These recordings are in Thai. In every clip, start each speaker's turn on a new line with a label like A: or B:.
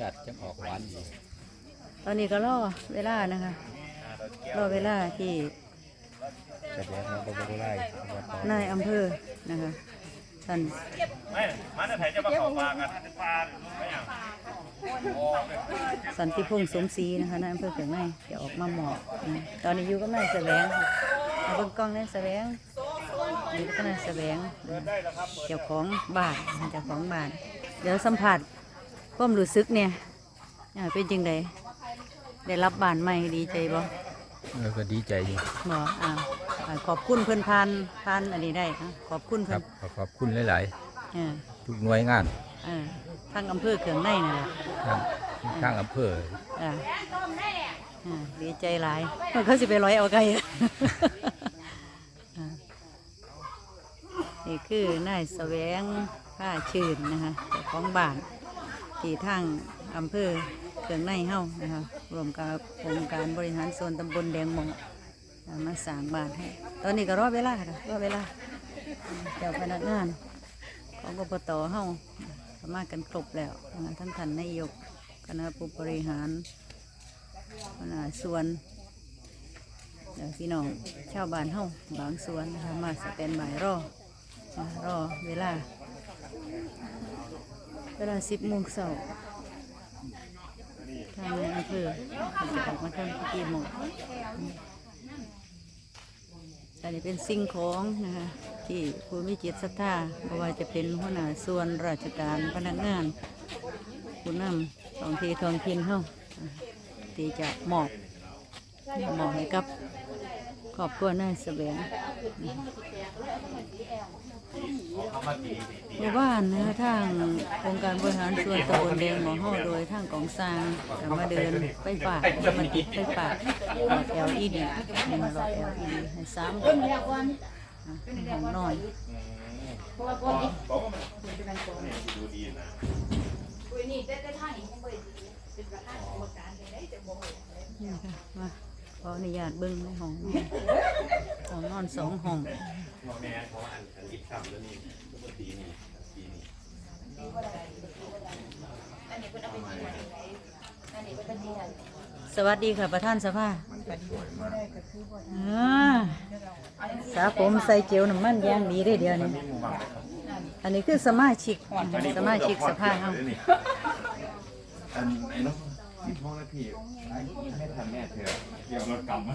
A: จัดจะออกหวานดี
B: ตอนนี้ก็รอเวลานะคะรอเวลาที่
A: แสดงว่าบ่บ่ได้ว่าต่อนา
B: ยอำเภอนะคะท่าน
C: ไม่มันจะไถจะมาเข้าปลากันปลาไม่อย่าง
B: สันติพงษ์สมศรีนะคะนายอำเภอเขียงในจะออกมาหมอบนะตอนนี้อยู่กับนายแสวงค่ะเอาเบิ่งกล้องนายแสวงอยู่กับนายแสวงเจ้าของบ้านเจ้าของบ้านเดี๋ยวสัมผัส ความรู้สึกเนี่ยอ่าเป็นจังไดได้รับบ้านใหม่ดีใจบ่
A: เออก็ดีใจอยู่
B: บ่อ่าอ่าขอบคุณเพิ่นพานพานอันนี้ได้อะขอบคุณ
A: ค
B: เพิ่
A: รั
B: น
A: บขอขอบคุณหลาย
B: เออ
A: ๆ ทุกหน่วยงาน
B: เออทางอำเภอเขียงในนั่นแหละ
A: ทางทางอำเภอ
B: อ่าอ่าดีใจหลายมันเขาสิไปร้อยเอาไก่อ่านี่คือนายแสวงผ้าชื่นนะคะเจ้าของบ้าน ที่ทางอำเภอเขืองในเฮ้านะคะรวมกับองค์การบริหารส่วนตำบลแดงมงมาสางบานให้ ตอนนี้ก็รอเวลาค่ะรอเวลาเจ้าพนักงาน ของกปตเฮ้าสามารถกันครบแล้วท่านท่านนายกคณะผู้บริหารคณะส่วนเดี๋ยวพี่น้องชาวบ้านเฮ้าบางส่วนนะคะมาสแตนบายรอรอเวลา เวลาสิบโมงเช้าทางในอำเภอจะออกมาทำพิธีหมดอันนี้เป็นสิ่งของนะคะที่ผู้มีจิตศรัทธาไม่ว่าจะเป็นหัวหน้าส่วนราชการพนักงานผู้นำท้องที่ท้องถิ่นเฮาอ่าที่จะมอบมอบให้กับครอบครัวนายแสวง หมู่บ้านนะทางองค์การบริหารส่วนตำบลแดงหมอห้อโดยทางกองสร้างจะมาเดินไป่ากมาติดไป่าหลอด LED นี่มาหลอด LED ให้สามอ่าห้องนอนนี่ค่ะมาขออนุญาตเบิ้งในห้องนอนห้องนอนสองห้อง สวัสดีค่ะประธานสภาอ่าสาผมใส่เจลน้ำมันย่างดีได้เดียวนี้อันนี้คือสมาชิกสมาชิกสภาเฮา
D: อันไอ้น้องสิบห้องนาทีไม่ทันแน่เธอเดี๋ยวรถกลับมา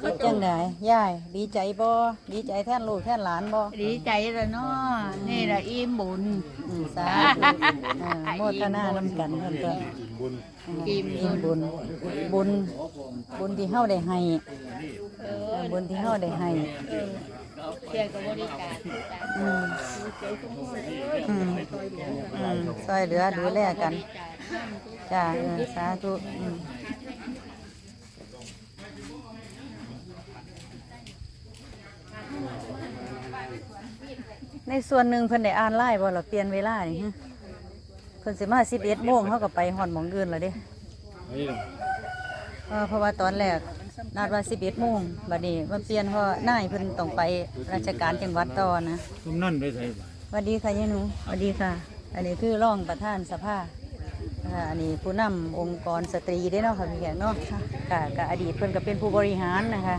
B: เป็นจังไดยายดีใจบ่ดีใจแท่นลูกแท่นหลานบ่
E: ดีใจล้วเนาะนี่แหละอิ่มบุญ
B: อืมสาธุอ่าโมทนานำกันเพิ่นก็
E: อิ่ม
B: อิ่มบุญบุญบุญที่เฮาได้ให้เออบุญที่เฮาได้ให้
E: เที่ยงกับบริการ
B: อืมอืมอืมช่วยเหลือดูแลกัน จ้าเออสาธุอืมในส่วนหนึ่งเพิ่นได้อ่านไล่บ่ล่ะเปลี่ยนเวลานี่ฮะเพิ่นสิมา11โมงเฮาก็ไปฮอดหม่องอื่นแล้วเด้เออเพราะว่าตอนแรกนัดว่า11โมงบัดนี้มันเปลี่ยนเพราะนายเพิ่นต้องไปราชการจังหวัดต่อนะ
C: ตุ้มนั่นไปใส่
B: สวัสดีค่ะยายหนูสวัสดีค่ะ อันนี้คือร่องประธานสภานะ คะอันนี้ผู้นำองค์กรสตรีได้เนาะค่ะพี่แขกเนาะค่ะกับอดีตเพิ่นก็เป็นผู้บริหารนะคะ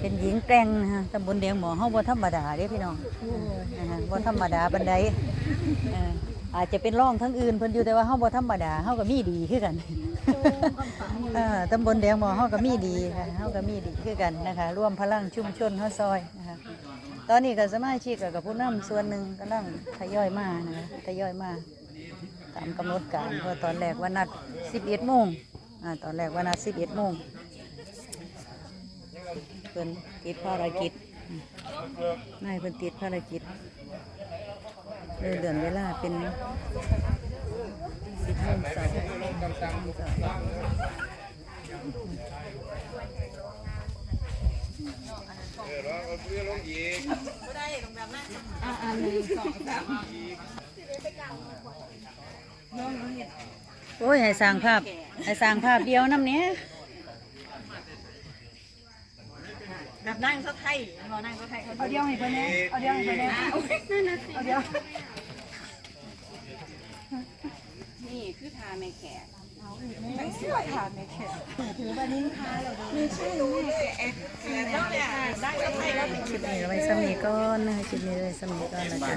B: เป็นหญิงแกร่งนะคะตำบลเดียงหมอเฮาบ่ธรรมดาเด้พี่น้องนะคะบ่ธรรมดาบันไดเอ่ออาจจะเป็นร่องทั้งอื่นเพิ่นอยู่แต่ว่าเฮาบ่ธรรมดาเฮาก็มีดีคือกันเออตำบลแดงหมอเฮาก็มีดีค่ะเฮาก็มีดีคือกันนะคะร่วมพลังชุมชนเฮาซอยนะคะตอนนี้ก็สมาชิกกับผู้นำส่วนหนึ่งกำลังทยอยมานะคะทยอยมา ตามกำหนดการเพราะตอนแรกว่านัด11โมงอ่าตอนแรกว่านัด11โมงเพิ่นติดภารกิจนายเพิ่นติดภารกิจเลยเดือนเวลาเป็น10โมงเช้า
F: อ่าอ่าหนึ่งสองสาม
B: โอ้ย ให้สร้างภาพ ให้สร้างภาพเดียวน้ำเนี้ย
F: แบบนั่งก็ไทยรอนั่งก็ไทยเอาเดียวให้เพื่อนแน่เอาเดียวให้เพื่อนแน่เอาเดียว
E: นี่คือทาแม่แขก
F: ไม่เชื่อค่ะไม่แค่ถือว่านิ้นพาเราไม่ใช่แม่แล้วเนี่ยนั่งก็ไทยแล้ว
B: คลิปนี้เราไว้สำนีก่อนนะคะคลิปนี้ไว้สำนีก่อนแล้วกัน